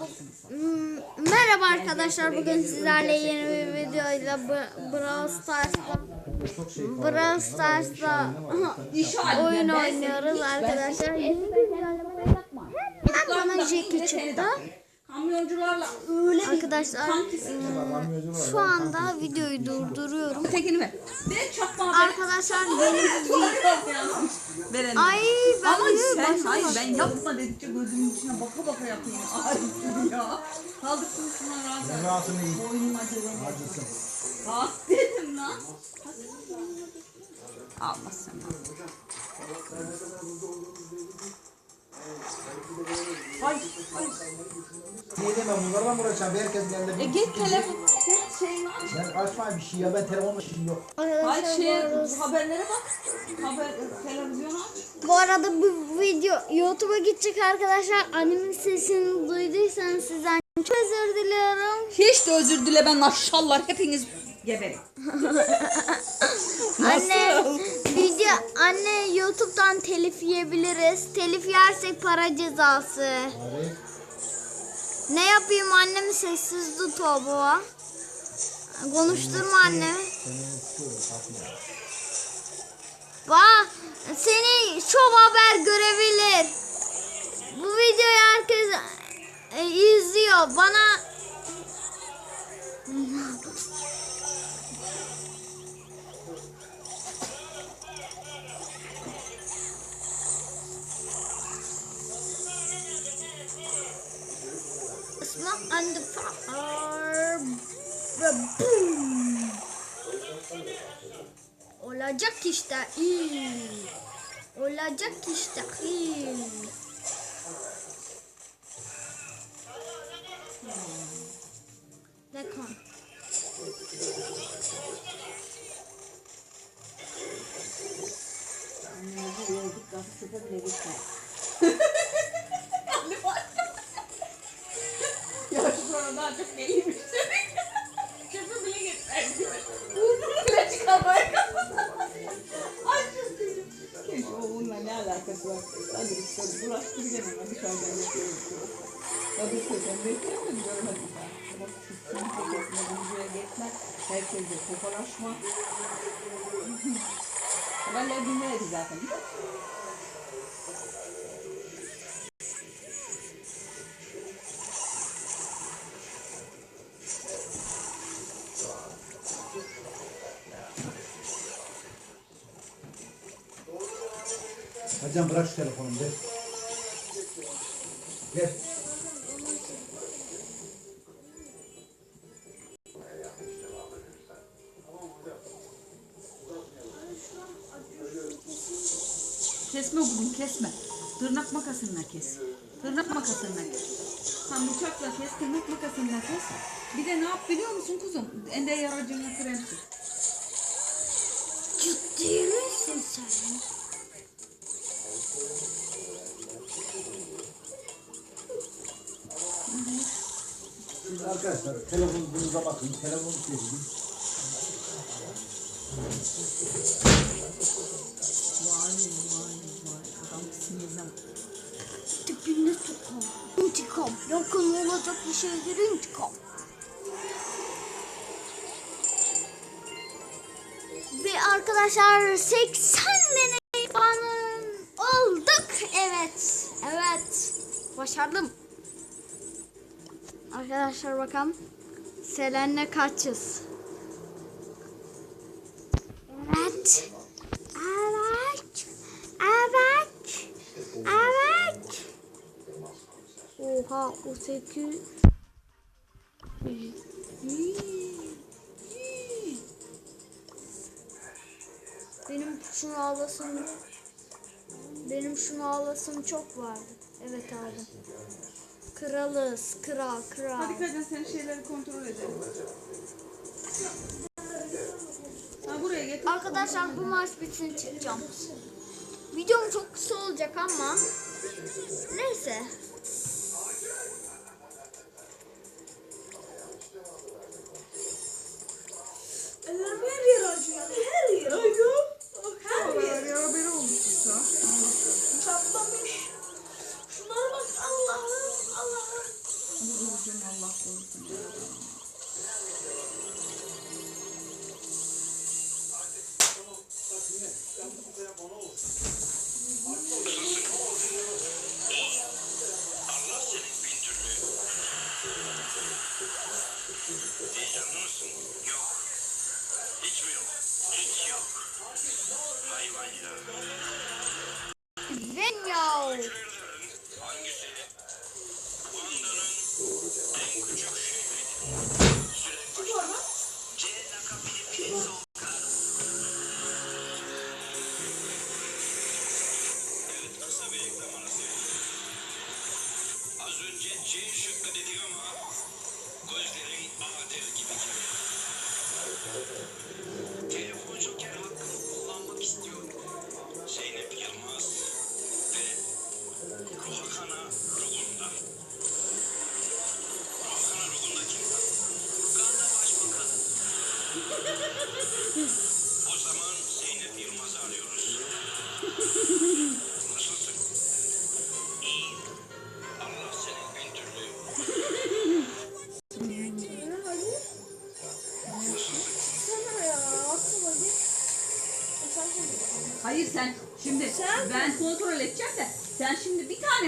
Hmm, Merhaba arkadaşlar bugün sizlerle yeni bir videoyla Brawl Stars'ta Brawl Stars'ta oyun oynuyoruz arkadaşlar. Yeni bir güncelleme yapma. Hem bana Jackie çıktı. Kamyoncularla Arkadaşlar hmm, şu anda videoyu durduruyorum. tekini ver. Ben çakma Arkadaşlar yeni bir video. Verelim. Ay ben Ama sen başa hayır ben yapma dedikçe gözümün içine baka baka yapayım. Ay ya. Kaldırsın şuna rahat. Rahatını iyi. Boynum acıdı. Acısın. Kalk dedim lan. Allah sen. Ay, ay. Niye demem bunlarla mı uğraşacağım? Herkesin elinde E bir git telefon, git aç. Ben açmayayım bir şey ya ben telefonla işim yok. Ay şey, bu arada- haberlere bak. Haber, televizyonu aç. Bu arada bu video YouTube'a gidecek arkadaşlar. Annemin sesini duyduysanız sizden çok özür diliyorum. Hiç de özür dile ben maşallah hepiniz geberin. Anne video anne YouTube'dan telif yiyebiliriz. Telif yersek para cezası. Ne yapayım annemi sessiz tut o bu. Konuşturma annemi. Bak seni çok haber görebilir. Bu videoyu herkes e, izliyor. Bana Smoke and the fire. Boom. Olacak işte iyi. Olacak işte iyi. Dekon. Ya Herkese tokalaşma. Vallahi dinleriz zaten. Hocam bırak şu telefonu ver. Ver. Kesme bunu kesme. Tırnak makasınla kes. Tırnak makasınla kes. Sen bıçakla kes, tırnak makasınla kes. Bir de ne yap biliyor musun kuzum? Ende yaracını krem sür. Ciddi misin sen? Siz arkadaşlar telefonunuza bakın. Telefonu çekin. Vay vay. Sinirden. Tipini tutam. İntikam. Yakın olacak bir şeydir intikam. Ve arkadaşlar 80 deney puanı olduk. Evet. Evet. Başardım. Arkadaşlar bakalım. Selen'le kaçız? Evet. Evet. Evet. Evet. Oha o sekiz. Benim şunu ağlasım benim şunu ağlasım çok vardı. Evet aldım. Kralız, kral, kral. Hadi Kacan sen şeyleri kontrol edelim. Ha buraya getir. Arkadaşlar bu maç bitsin çıkacağım. Videom çok kısa olacak ama neyse. Ellerim her yere acıyor. Her yere. Acıyor. Her olmuş ya. Çatlamış. Şunlara bak Allah'ım Allah'ım. Vururcum Allah korusun.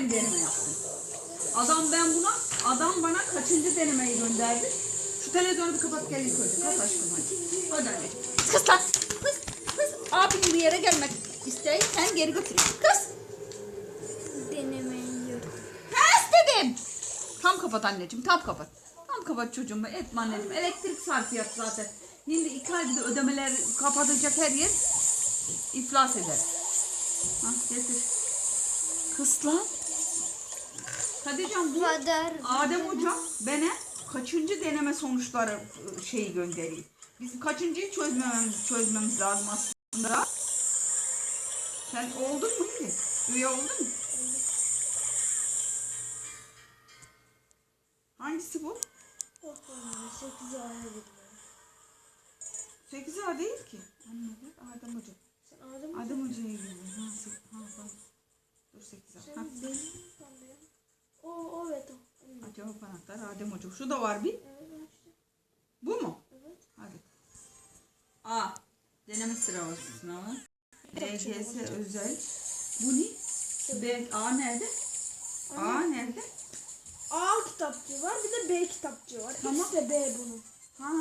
Tane deneme yaptın? Adam ben buna adam bana kaçıncı denemeyi gönderdi? Şu televizyonu bir kapat gel ilk önce. Kapat aşkım hadi. Hadi anne. Kız lan. Kız. Kız. Abin bir yere gelmek isteyin. Sen geri götüreyim. Kız. Denemeyi yok. Ters dedim. Tam kapat anneciğim. Tam kapat. Tam kapat çocuğum. Etme anneciğim. Elektrik sarfiyat zaten. Şimdi iki ay bir de ödemeler kapatacak her yer. iflas eder. Ha getir. Kız lan. Hadican bu Kader. Adem hocam bana kaçıncı deneme sonuçları şeyi gönderiyor. Bizim kaçıncıyı çözmemiz, çözmemiz lazım aslında. Sen oldun mu şimdi? Üye oldun mu? Hangisi bu? Oh, oh, Sekiz ay dedim. 8 A değil ki. Anne bak Adem Hoca. Sen Adem mi? Adem Hoca'ya gidiyor. Ha, ha, bak. Dur 8 A. Ha. Sen deli mi sandın ya? O, o evet o. Acaba panaklar Adem Hoca. Şu da var bir. Bu mu? Evet. Hadi. A. Deneme sıralaması sınavı. LGS özel. Bu ne? B. A nerede? A nerede? A kitapçı var bir de B kitapçı var. Tamam. İkisi de B bunun. Ha.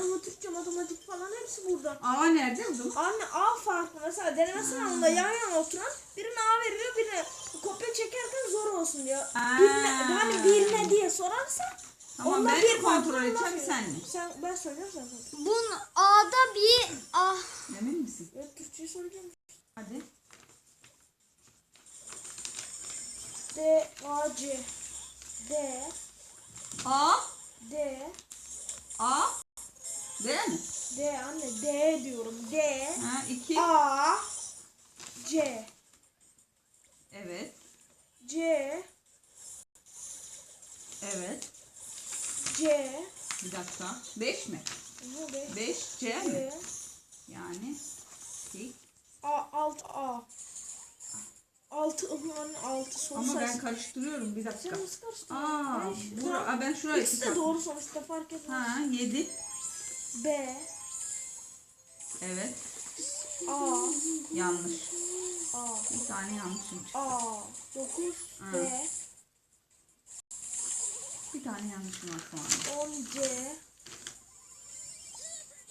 Ama Türkçe, matematik falan hepsi burada. A nerede? Zaman? Anne A farklı. Mesela deneme sınavında yan yana oturan birine A veriyor birine kopya çekerken zor olsun diyor. Aa. Birine, hani birine sorarsa Tamam, onda ben bir kontrol edeceğim, ondan sen sonra- mi? Sen, ben söyleyeceğim sen söyle. Bun A'da bir ah Emin misin? Ben Türkçeyi söyleyeceğim. Hadi. D, A, C. D, A. D, A. D mi? D anne D diyorum. D, Ha, 2. A, C, Evet. C, Evet. C, Bir dakika. 5 mi? Aha, B, 5 C mi? C, Yani. Tik. A, alt A. Altı, anne altı son Ama ben karıştırıyorum bir dakika. Sen nasıl karıştırdın? Aa, Beş, bura. Aa, ben şuraya İkisi de doğru sonuçta fark etmez. Ha, 7. B, Evet. A, Yanlış. A, Bir tane yanlışım çıktı. A, 9, Ha. B, tane yanlışım var şu anda. 10 C,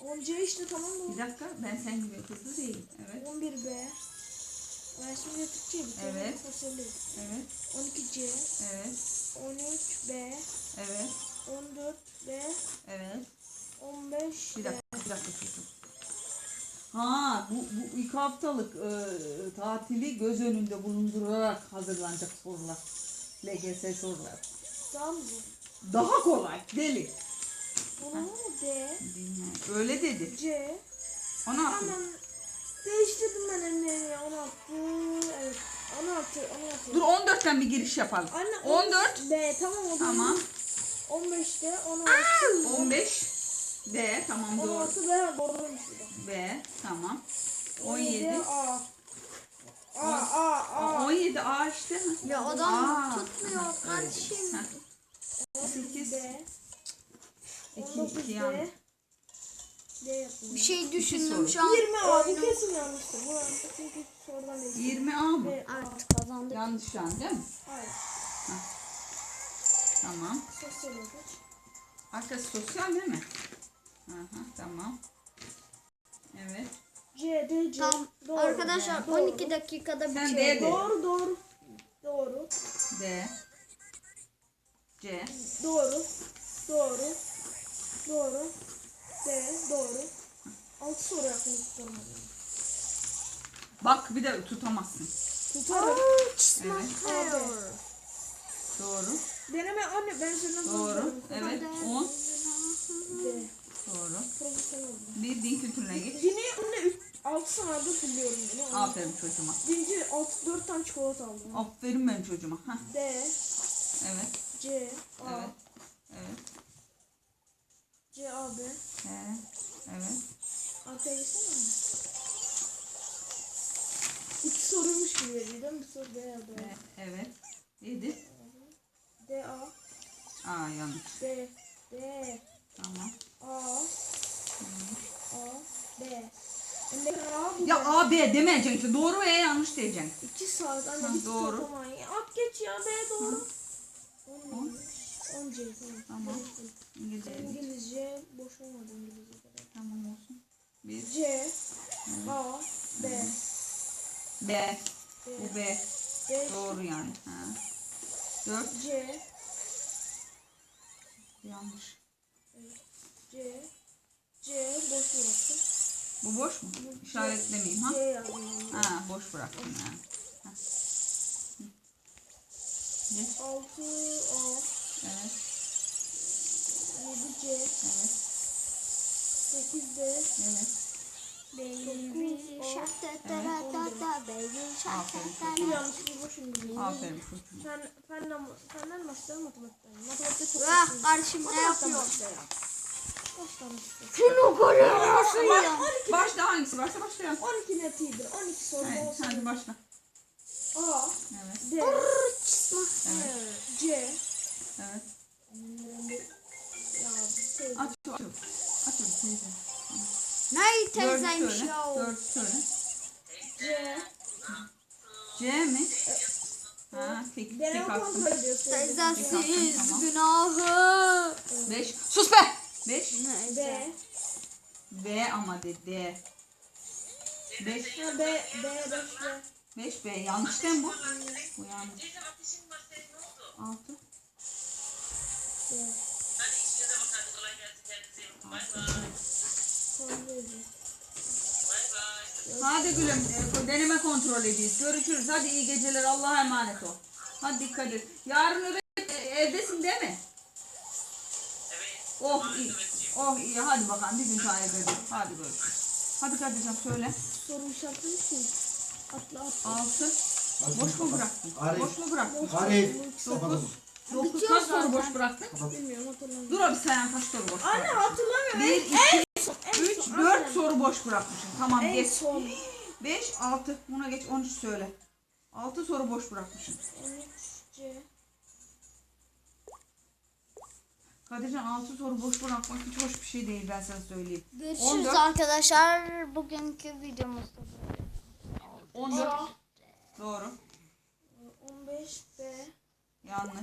10 C işte tamam Bir mı? dakika ben sen gibi hızlı değilim. Evet. 11 B, ben şimdi Türkçe'yi bitirdim. Evet. Sosyalist. Evet. 12 C, Evet. 13 B, Evet. 14 B, Evet. 15 Bir dakika, bir dakika çocuğum. Ha, bu, bu ilk haftalık e, tatili göz önünde bulundurarak hazırlanacak sorular. LGS sorular. Tamam mı? Daha kolay, deli. Bunu D, Bilmem. Öyle dedi. C, Ona hemen değiştirdim ben ya 16, evet 16, 16. Dur 14'ten bir giriş yapalım. Anne 14, B tamam o zaman. tamam. 15'te 16. 15, D, tamam doğru. 16 B doğruymuş. B, tamam. 17 17. A. A A A. Aa, 17 A işte. ya Aa, adam tutmuyor öyle kardeşim. Heh. İki yanlış. D. D yaptım. Bir şey düşündüm şu an. 20 A bu kesin yanlıştı. Bu çünkü sorudan değil. 20 A mı? Artık kazandık. Yanlış şu an değil mi? Hayır. Tamam. Sosyal. Arkası sosyal değil mi? Aha, tamam. Evet. C, D, C. Tamam. Doğru. Arkadaşlar Doğru. 12 dakikada Sen bitiyor. D de. Doğru, doğru. Doğru. D. C. Doğru. Doğru. Doğru. D, doğru. 6 soru yapmayı tutamadım. Bak bir de tutamazsın. Tutarım. Evet. AB. Doğru. Deneme anne ben senden Doğru. Evet. 10. D. Doğru. Profesyonel. Bir din kültürüne geç. Dini anne 6 sınavda fulluyorum yine. Aferin çocuğuma. Birinci 6 4 tane çikolata aldım. Aferin benim çocuğuma. Hah. D, Evet. C, A, Evet. Evet. C, A, B. He. Evet. Arkaya geçsene mi? İki soruymuş gibi mi? Bir soru D, A, B. E, Evet. 7. D, A, Aa yanlış. D, D, Tamam. A, A, B. Ya A B demeyeceksin. Doğru veya yanlış diyeceksin. 2 saat anne Ha, doğru. toplamayın. At geç ya B doğru. 10 10 C tamam. İngilizce. İngilizce boş olmadı İngilizce kadar. Tamam olsun. 1. C, A, B, B. Bu B. B, Doğru yani. Ha. 4. C, Yanlış. C, C boş bıraktım. Bu boş mu? İşaretlemeyeyim ha. C yazdım. Ha boş bıraktım yani. Ha. Geç. 6 A, Evet. 7 C, Evet. 8 D, Evet. Baby shark da da da da da baby shark Aferin. bir yanlış bir boş İngilizce. Aferin çocuğuma. Fen, fenden, fenden başlayalım matematikten. Matematikte çok Ah kardeşim ne yapıyor? Şunu koruyorsun ya. Başla hangisi varsa başlayalım. 12 netidir. 12 soru olsun. hadi başla. A, Evet. D, Evet. C, Evet. ya teyze. Aç aç. Aç aç teyze. Ney Dördü teyzeymiş ya o. Dördü söyle. C, C mi? Ha, tek, tek hakkın. kontrol ediyorsun. Teyzesiz Tamam. günahı. Beş. Sus be! Beş. B, B ama de D. Beş. ha B, B, 5 B. Beş B. Yanlış değil mi bu? Bu yanlış. Altı. B. Tamam, böyle. Hadi gülüm. e, Deneme kontrol ediyoruz. Görüşürüz. Hadi iyi geceler. Allah'a emanet ol. Hadi dikkat et. Yarın öyle evdesin değil mi? Oh iyi. Oh iyi. Hadi bakalım. Bir gün daha evde. Hadi görüşürüz. Hadi kardeşim söyle. Soru işaretlemişsin. Atla atla. Altı. Boş mu bıraktın? Arif. Boş mu bıraktın? Arif. Dokuz. Kapatalım. Dokuz kaç soru boş bıraktın? Bilmiyorum hatırlamıyorum. Dur abi sayan kaç soru boş Anne bıraktın? hatırlamıyorum. Bir, En- iki, üç, dört soru boş bırakmışsın. Tamam En geç. son. Beş, altı. Buna geç. On üç söyle. Altı soru boş bırakmışsın. 13 C. Kadircan altı soru boş bırakmak hiç hoş bir şey değil ben sana söyleyeyim. Görüşürüz 14. arkadaşlar. Bugünkü videomuzda. 14. Doğru. 15 B. Yanlış.